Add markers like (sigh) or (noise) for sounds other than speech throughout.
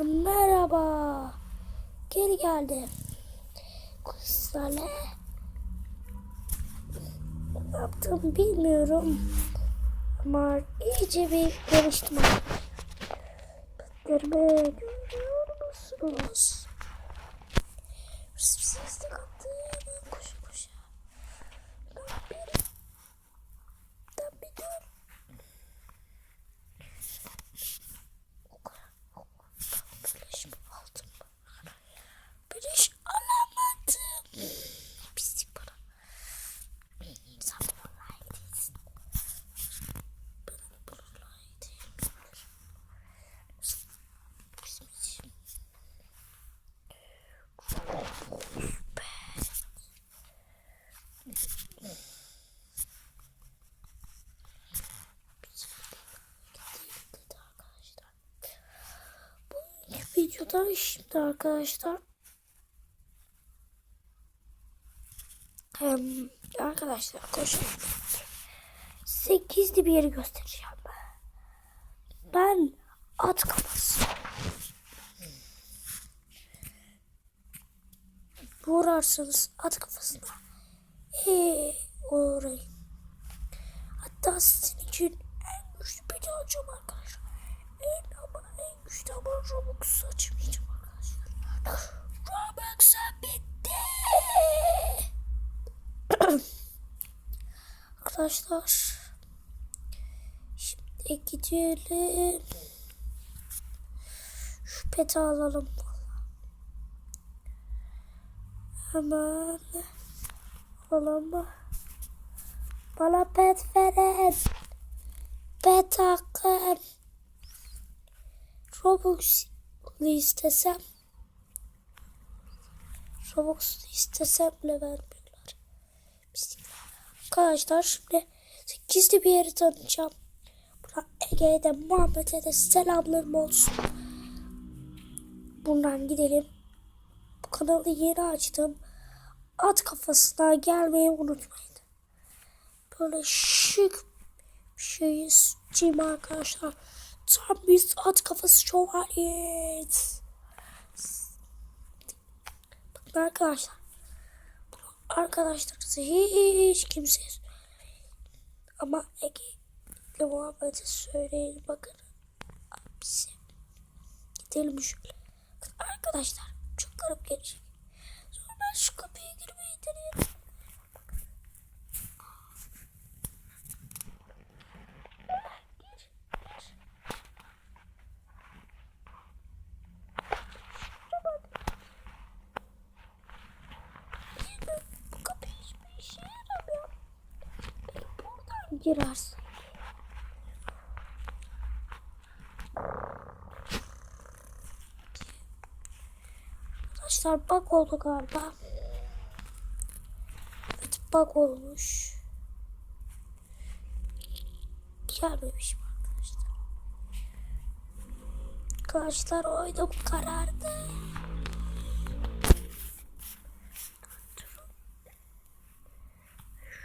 Merhaba. Geri geldim. Kızlarla ne yaptım bilmiyorum. Ama iyice bir geliştim. Pıtlarımı görüyor musunuz? Bu videoda şimdi arkadaşlar Hem arkadaşlar koşun. Size gizli bir yeri göstereceğim. Ben at kafası. Vurarsanız at kafasına. Ee, uğrayın. Hatta sizin için en güçlü peti alacağım arkadaşlar. En ama en güçlü ama Robux'u açmayacağım arkadaşlar. Robux'a bitti. (clears throat) arkadaşlar. Şimdi gidelim. Şu peti alalım. Hemen alalım. Bana pet verin. Pet hakkım. Robux istesem. Robux istesem bile vermiyorlar. Arkadaşlar şimdi gizli bir yeri tanıtacağım. Buna Ege'ye de Muhammed'e de selamlarım olsun. Buradan gidelim. Bu kanalı yeni açtım. At kafasına gelmeyi unutmayın. Böyle şık bir şey isteyeyim arkadaşlar. Tam biz at kafası şövalyeyiz. Bakın arkadaşlar. Bunu arkadaşlarınıza hiç söylemeyin. Ama Ege ile Muhammed'e söyleyin bakın. Abisi. Gidelim şöyle. Arkadaşlar çok garip gelecek. Şu kapıya girmeyi deneyelim. Girersin. Arkadaşlar bak oldu galiba. Bak olmuş. Gelmemiş mi arkadaşlar? Arkadaşlar bu karardı.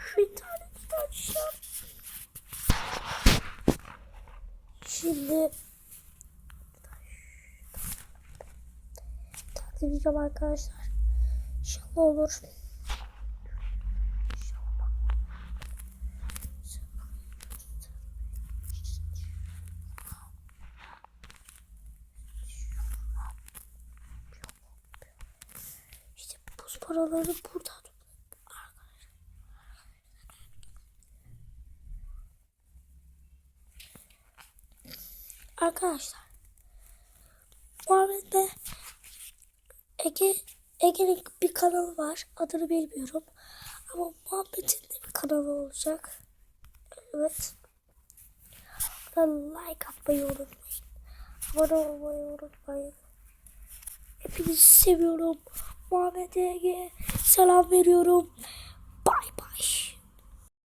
Şu interneti de açacağım. Şimdi takip edeceğim arkadaşlar. İnşallah olur. Paraları burada. Arkadaşlar. Arkadaşlar. Muhammed'de Ege Ege'nin bir kanalı var. Adını bilmiyorum. Ama Muhammed'in de bir kanalı olacak. Evet. Buna like atmayı unutmayın. Abone olmayı unutmayın. Hepinizi seviyorum. Muhammed Ege selam veriyorum. Bay bay.